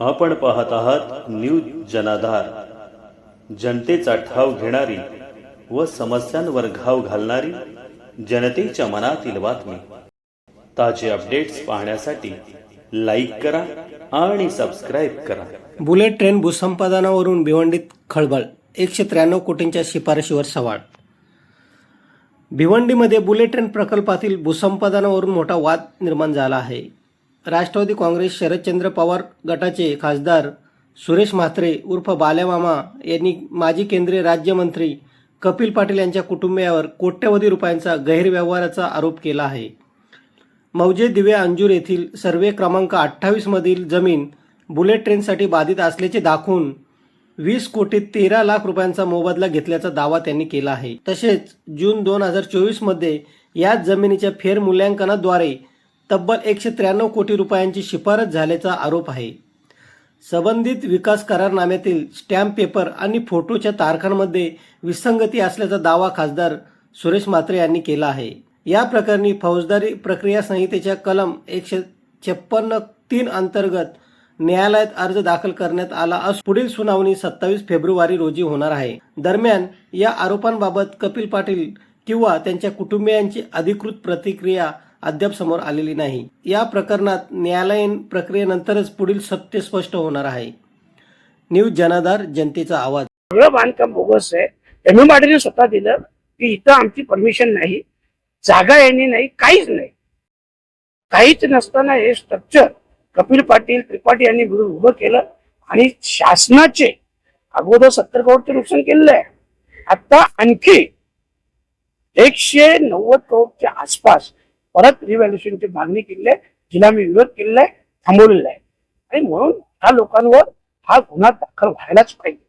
आपण पाहत आहात न्यूज जनाधार. जनतेचा ठाव घेणारी व समस्यांवर घाव घालणारी जनतेच्या मनातील बातमी. ताजे अपडेट्स पाहण्यासाठी लाईक करा आणि सबस्क्राईब करा. बुलेट ट्रेन भूसंपादनावरून भिवंडीत खळबळ एकशे त्र्याण्णव कोटींच्या शिफारशीवर सवाल. भिवंडीमध्ये बुलेट ट्रेन प्रकल्पातील भूसंपादनावरून मोठा वाद निर्माण झाला आहे. राष्ट्रवादी काँग्रेस शरदचंद्र पवार गटाचे खासदार सुरेश म्हात्रे उर्फ बाल्यामामा यांनी माजी केंद्रीय राज्यमंत्री कपिल पाटील यांच्या कुटुंबियावर कोट्यवधी रुपयांचा गैरव्यवहाराचा आरोप केला आहे. मौजे दिवे अंजूर येथील सर्वे क्रमांक अठ्ठावीसमधील जमीन बुलेट ट्रेनसाठी बाधित असल्याचे दाखवून वीस कोटी तेरा लाख रुपयांचा मोबदला घेतल्याचा दावा त्यांनी केला आहे. तसेच जून दोन हजार चोवीसमध्ये याच जमिनीच्या फेरमूल्यांकनाद्वारे तब्बल एकशे त्र्याण्णव कोटी रुपयांची शिफारस झाल्याचा आरोप आहे. संबंधित विकास करारनाम्यातील स्टॅम्प पेपर आणि फोटोच्या तारखांमध्ये विसंगती असल्याचा दावा खासदार सुरेश म्हात्रे यांनी केला आहे. या प्रकरणी फौजदारी प्रक्रिया संहितेच्या कलम एकशे छप्पन्न तीन अंतर्गत न्यायालयात अर्ज दाखल करण्यात आला असून पुढील सुनावणी सत्तावीस फेब्रुवारी रोजी होणार आहे. दरम्यान या आरोपांबाबत कपिल पाटील किंवा त्यांच्या कुटुंबियांची अधिकृत प्रतिक्रिया अद्याप समोर आलेली नाही. या प्रकरणात न्यायालयीन प्रक्रियेनंतरच पुढील सत्य स्पष्ट होणार आहे. न्यूज जनाधार जनतेचा आवाज. सगळं बांधकाम बोगस आहे. एम एम स्वतः दिलं की इथं आमची परमिशन नाही. जागा यांनी नाही काहीच नाही. काहीच नसताना हे स्ट्रक्चर कपिल पाटील त्रिपाठी यांनी मिळून उभं केलं आणि शासनाचे अगोदर सत्तर करोडचे नुकसान केलेलं आहे. आता आणखी एकशे नव्वद करोडच्या आसपास परत रिव्हॅल्युएशनची मागणी केली आहे जिला मी विरोध केलेला आहे थांबवलेला आहे. आणि म्हणून ह्या लोकांवर हा गुन्हा दाखल व्हायलाच पाहिजे.